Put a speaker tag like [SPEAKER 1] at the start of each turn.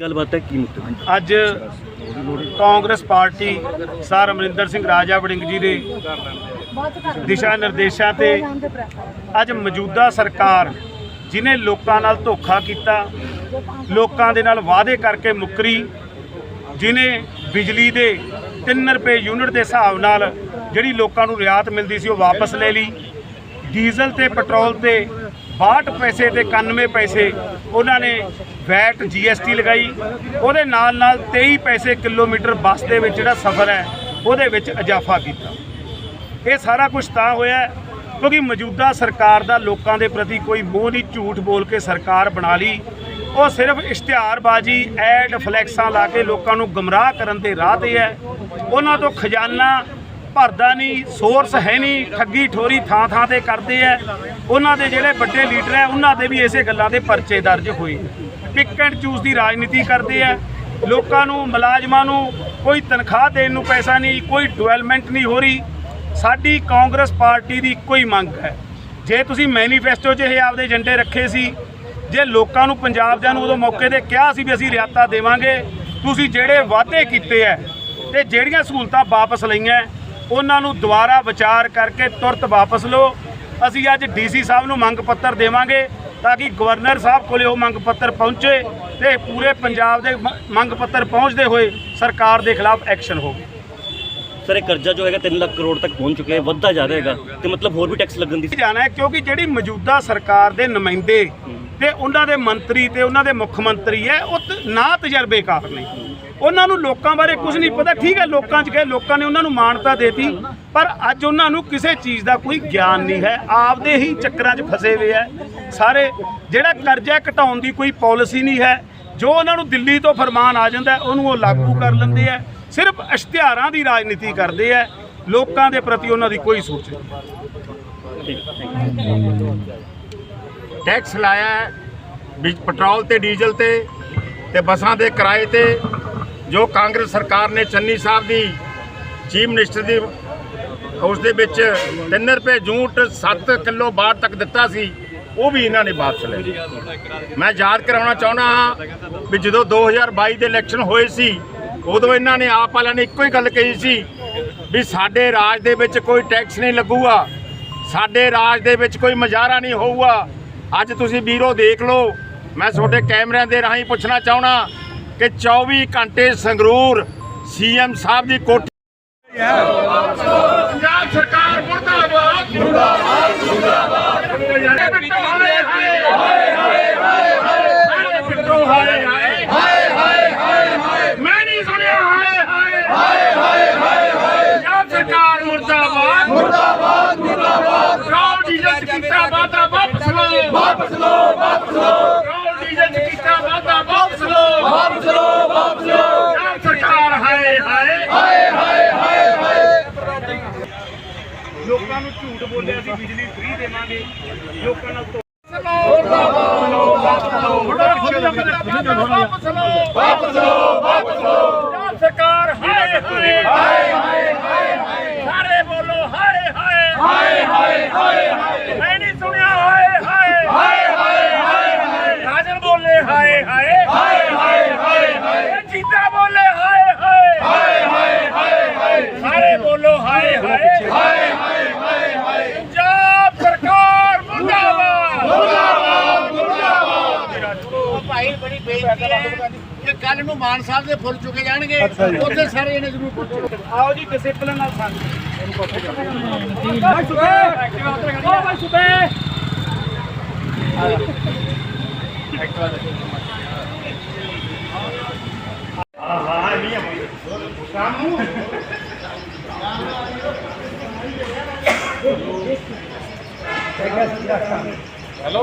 [SPEAKER 1] ਗੱਲਬਾਤ ਹੈ ਕੀ ਮੁੱਦਾ
[SPEAKER 2] ਅੱਜ ਕਾਂਗਰਸ ਪਾਰਟੀ ਸਰ ਅਮਰਿੰਦਰ ਸਿੰਘ ਰਾਜਾ ਵੜਿੰਗ ਜੀ ਦੇ ਦਿਸ਼ਾ ਨਿਰਦੇਸ਼ਾਂ ਤੇ ਅੱਜ ਮੌਜੂਦਾ ਸਰਕਾਰ ਜਿਨੇ ਲੋਕਾਂ ਨਾਲ ਧੋਖਾ ਕੀਤਾ, ਲੋਕਾਂ ਦੇ ਨਾਲ ਵਾਅਦੇ ਕਰਕੇ ਮੁੱਕਰੀ, ਜਿਨੇ ਬਿਜਲੀ ਦੇ 3 ਰੁਪਏ ਯੂਨਿਟ ਦੇ ਹਿਸਾਬ ਨਾਲ ਜਿਹੜੀ ਲੋਕਾਂ ਨੂੰ ਰਿਆਤ ਮਿਲਦੀ ਸੀ ਉਹ ਵਾਪਸ ਲੈ ਲਈ, ਡੀਜ਼ਲ ਤੇ ਪੈਟਰੋਲ ਤੇ 62 ਪੈਸੇ ਤੇ 91 ਪੈਸੇ ਉਹਨਾਂ ਨੇ ਵੈਟ ਜੀਐਸਟੀ ਲਗਾਈ। ਉਹਦੇ ਨਾਲ ਨਾਲ 23 ਪੈਸੇ ਕਿਲੋਮੀਟਰ ਬੱਸ ਦੇ ਵਿੱਚ ਜਿਹੜਾ ਸਫ਼ਰ ਹੈ, ਉਹਦੇ ਵਿੱਚ ਇਜ਼ਾਫਾ ਕੀਤਾ। ਇਹ ਸਾਰਾ ਕੁਝ ਤਾਂ ਹੋਇਆ ਕਿਉਂਕਿ ਮੌਜੂਦਾ ਸਰਕਾਰ ਦਾ ਲੋਕਾਂ ਦੇ ਪ੍ਰਤੀ ਕੋਈ ਮੋਹ ਨਹੀਂ, ਝੂਠ ਬੋਲ ਕੇ ਸਰਕਾਰ ਬਣਾ ਲਈ। ਉਹ ਸਿਰਫ ਇਸ਼ਤਿਹਾਰਬਾਜ਼ੀ, ਐਡ ਫਲੈਕਸਾਂ ਲਾ ਕੇ ਲੋਕਾਂ ਨੂੰ ਗਮਰਾਹ ਕਰਨ ਦੇ ਰਾਹ ਤੇ ਹੈ। ਉਹਨਾਂ ਤੋਂ ਖਜ਼ਾਨਾ ਭਰਦਾ ਨਹੀਂ ਸੋਰਸ ਹੈ ਨਹੀਂ, ਠੱਗੀ ਠੋਰੀ ਥਾਂ ਥਾਂ ਤੇ ਕਰਦੇ ਆ। ਉਹਨਾਂ ਦੇ ਜਿਹੜੇ ਵੱਡੇ ਲੀਡਰ ਹੈ ਉਹਨਾਂ 'ਤੇ ਵੀ ਇਸੇ ਗੱਲਾਂ ਦੇ ਪਰਚੇ ਦਰਜ ਹੋਏ। ਪਿਕ ਐਂਡ ਚੂਸ ਦੀ ਰਾਜਨੀਤੀ ਕਰਦੇ ਆ। ਲੋਕਾਂ ਨੂੰ, ਮੁਲਾਜ਼ਮਾਂ ਨੂੰ ਕੋਈ ਤਨਖਾਹ ਦੇਣ ਨੂੰ ਪੈਸਾ ਨਹੀਂ, ਕੋਈ ਡਿਵੈਲਪਮੈਂਟ ਨਹੀਂ ਹੋ ਰਹੀ। ਸਾਡੀ ਕਾਂਗਰਸ ਪਾਰਟੀ ਦੀ ਇੱਕੋ ਹੀ ਮੰਗ ਹੈ। ਜੇ ਤੁਸੀਂ ਮੈਨੀਫੈਸਟੋ 'ਚ ਇਹ ਆਪਦੇ ਏਜੰਡੇ ਰੱਖੇ ਸੀ, ਜੇ ਲੋਕਾਂ ਨੂੰ ਪੰਜਾਬ ਦਿਆਂ ਨੂੰ ਉਦੋਂ ਮੌਕੇ ਤੇ ਕਿਹਾ ਸੀ ਵੀ ਅਸੀਂ ਰਿਆਤਾ ਦੇਵਾਂਗੇ, ਤੁਸੀਂ ਜਿਹੜੇ ਵਾਅਦੇ ਕੀਤੇ ਐ ਤੇ ਜਿਹੜੀਆਂ ਸਹੂਲਤਾਂ ਵਾਪਸ ਲਈਆਂ ਉਹਨਾਂ ਨੂੰ ਦੁਬਾਰਾ ਵਿਚਾਰ ਕਰਕੇ ਤੁਰਤ ਵਾਪਸ ਲਓ। ਅਸੀਂ ਅੱਜ ਡੀਸੀ ਸਾਹਿਬ ਨੂੰ ਮੰਗ ਪੱਤਰ ਦੇਵਾਂਗੇ ਤਾਂ ਕਿ ਗਵਰਨਰ ਸਾਹਿਬ ਕੋਲੇ ਉਹ ਮੰਗ ਪੱਤਰ ਪਹੁੰਚੇ ਤੇ ਪੂਰੇ ਪੰਜਾਬ ਦੇ ਮੰਗ ਪੱਤਰ ਪਹੁੰਚਦੇ ਹੋਏ ਸਰਕਾਰ ਦੇ ਖਿਲਾਫ ਐਕਸ਼ਨ ਹੋਵੇ।
[SPEAKER 1] ਸਰ ਇਹ ਕਰਜ਼ਾ ਜੋ ਹੈਗਾ 3 ਲੱਖ ਕਰੋੜ ਤੱਕ ਪਹੁੰਚ ਚੁੱਕਿਆ ਹੈ ਵੱਧਦਾ ਜਾ ਰਿਹਾ ਹੈਗਾ ਤੇ ਮਤਲਬ ਹੋਰ ਵੀ ਟੈਕਸ ਲੱਗਣ ਦੀ
[SPEAKER 2] ਜਾਣਾ ਹੈ ਕਿਉਂਕਿ ਜਿਹੜੀ ਮੌਜੂਦਾ ਸਰਕਾਰ ਦੇ ਨੁਮਾਇੰਦੇ ਤੇ ਉਹਨਾਂ ਦੇ ਮੰਤਰੀ ਤੇ ਉਹਨਾਂ ਦੇ ਮੁੱਖ ਮੰਤਰੀ ਹੈ, ਉਹ ਤ- ਨਾ ਤਜਰਬੇਕਾਰ ਨੇ। ਉਹਨਾਂ ਨੂੰ ਲੋਕਾਂ ਬਾਰੇ ਕੁਝ ਨਹੀਂ ਪਤਾ। ਠੀਕ ਹੈ, ਲੋਕਾਂ 'ਚ ਗਏ, ਲੋਕਾਂ ਨੇ ਉਹਨਾਂ ਨੂੰ ਮਾਨਤਾ ਦੇਤੀ, ਪਰ ਅੱਜ ਉਹਨਾਂ ਨੂੰ ਕਿਸੇ ਚੀਜ਼ ਦਾ ਕੋਈ ਗਿਆਨ ਨਹੀਂ ਹੈ। ਆਪਦੇ ਹੀ ਚੱਕਰਾਂ 'ਚ ਫਸੇ ਹੋਏ ਹੈ। ਸਾਰੇ, ਜਿਹੜਾ ਕਰਜ਼ਾ ਘਟਾਉਣ ਦੀ ਕੋਈ ਪਾਲਿਸੀ ਨਹੀਂ ਹੈ, ਜੋ ਉਹਨਾਂ ਨੂੰ ਦਿੱਲੀ ਤੋਂ ਫਰਮਾਨ ਆ ਜਾਂਦਾ ਉਹਨੂੰ ਉਹ ਲਾਗੂ ਕਰ ਲੈਂਦੇ ਆ ਸਿਰਫ ਇਸ਼ਤਿਹਾਰਾਂ ਦੀ ਰਾਜਨੀਤੀ ਕਰਦੇ ਆ ਲੋਕਾਂ ਦੇ ਪ੍ਰਤੀ ਉਹਨਾਂ ਦੀ ਕੋਈ ਸੋਚ ਨਹੀਂ।
[SPEAKER 3] ਟੈਕਸ ਲਾਇਆ ਹੈ, ਵੀ ਪੈਟਰੋਲ ਤੇ, ਡੀਜ਼ਲ ਤੇ ਤੇ ਬੱਸਾਂ ਦੇ ਕਿਰਾਏ ਤੇ, ਜੋ ਕਾਂਗਰਸ ਸਰਕਾਰ ਨੇ ਚੰਨੀ ਸਾਹਿਬ ਦੀ ਚੀਫ ਮਿਨਿਸਟਰ ਦੀ, ਉਸ ਦੇ ਵਿੱਚ 3 ਰੁਪਏ ਜੂਟ 7 ਕਿਲੋ ਬਾਹਰ ਤੱਕ ਦਿੱਤਾ ਸੀ, ਉਹ ਵੀ ਇਹਨਾਂ ਨੇ ਵਾਪਸ ਲੈ ਲਿਆ ਮੈਂ ਯਾਦ ਕਰਾਉਣਾ ਚਾਹੁੰਦਾ ਹਾਂ ਵੀ ਜਦੋਂ 2022 ਦੇ ਇਲੈਕਸ਼ਨ ਹੋਏ ਸੀ, ਉਦੋਂ ਇਹਨਾਂ ਨੇ ਆਪ ਵਾਲਿਆਂ ਨੇ ਇੱਕੋ ਹੀ ਗੱਲ ਕਹੀ ਸੀ ਵੀ ਸਾਡੇ ਰਾਜ ਦੇ ਵਿੱਚ ਕੋਈ ਟੈਕਸ ਨਹੀਂ ਲੱਗੂਗਾ, ਸਾਡੇ ਰਾਜ ਦੇ ਵਿੱਚ ਕੋਈ ਮਜ਼ਾਰਾ ਨਹੀਂ ਹੋਊਗਾ ਅੱਜ ਤੁਸੀਂ ਵੀਰੋ ਦੇਖ ਲਓ, ਮੈਂ ਤੁਹਾਡੇ ਕੈਮਰਿਆਂ ਦੇ ਰਾਹੀਂ ਪੁੱਛਣਾ ਚਾਹਣਾ ਕਿ 24 ਘੰਟੇ ਸੰਗਰੂਰ ਸੀਐਮ ਸਾਹਿਬ ਦੀ ਕੋਠੀ
[SPEAKER 4] ਪੰਜਾਬ ਸਰਕਾਰ ਮੁਰਦਾਬਾਦ ਮੁਰਦਾਬਾਦ ਮੁਰਦਾਬਾਦ। ਹਾਏ ਹਾਏ ਹਾਏ ਹਾਏ ਹਾਏ ਬਿੱਟੋ ਹਾਏ ਹਾਏ ਹਾਏ। ਹਾਏ ਹਾਏ ਮੈਂ ਨਹੀਂ ਸੁਣਿਆ, ਹਾਏ ਹਾਏ। ਹਾਏ ਹਾਏ ਹਾਏ ਪੰਜਾਬ ਸਰਕਾਰ ਮੁਰਦਾਬਾਦ ਮੁਰਦਾਬਾਦ ਮੁਰਦਾਬਾਦ। ਪੈਟਰੋਲ ਡੀਜ਼ਲ 'ਚ ਕੀਤਾ ਵਾਦਾ ਵਾਪਸ ਲਓ ਵਾਪਸ ਲਓ ਵਾਪਸ ਲਓ। ਪੈਟਰੋਲ ਡੀਜ਼ਲ ਕੀਤਾ ਵਾਦਾ ਵਾਪਸ ਲਓ। ਵਾਪਸ ਲਓ ਵਾਪਸ ਲਓ। ਪੰਜਾਬ ਸਰਕਾਰ ਹਾਏ ਹਾਏ। ਹਾਏ ਹਾਏ ਹਾਏ ਹਾਏ।
[SPEAKER 2] ਲੋਕਾਂ ਨੂੰ ਝੂਠ ਬੋਲਿਆ ਸੀ ਬਿਜਲੀ ਫ੍ਰੀ ਦੇਵਾਂਗੇ। ਲੋਕਾਂ ਨਾਲ
[SPEAKER 4] ਵਾਪਸ ਲਓ ਵਾਪਸ ਲਓ। ਵਾਪਸ
[SPEAKER 5] ਇਹ ਕੱਲ ਨੂੰ ਮਾਨ ਸਾਹਿਬ ਦੇ ਫੁੱਲ ਚੁਕੇ ਜਾਣਗੇ। ਉੱਥੇ ਸਾਰੇ ਇਹਨੇ ਜ਼ਰੂਰ ਫੁੱਲ
[SPEAKER 2] ਆਓ ਜੀ ਡਿਸਪਲਨ ਨਾਲ ਸਾਨੂੰ ਬਾਈ ਸੁਬੇ! ਓ ਬਾਈ ਸੁਬੇ!
[SPEAKER 4] ਆਹ ਨਹੀਂ ਆ ਸ਼ਾਮ ਨੂੰ ਹੈਲੋ।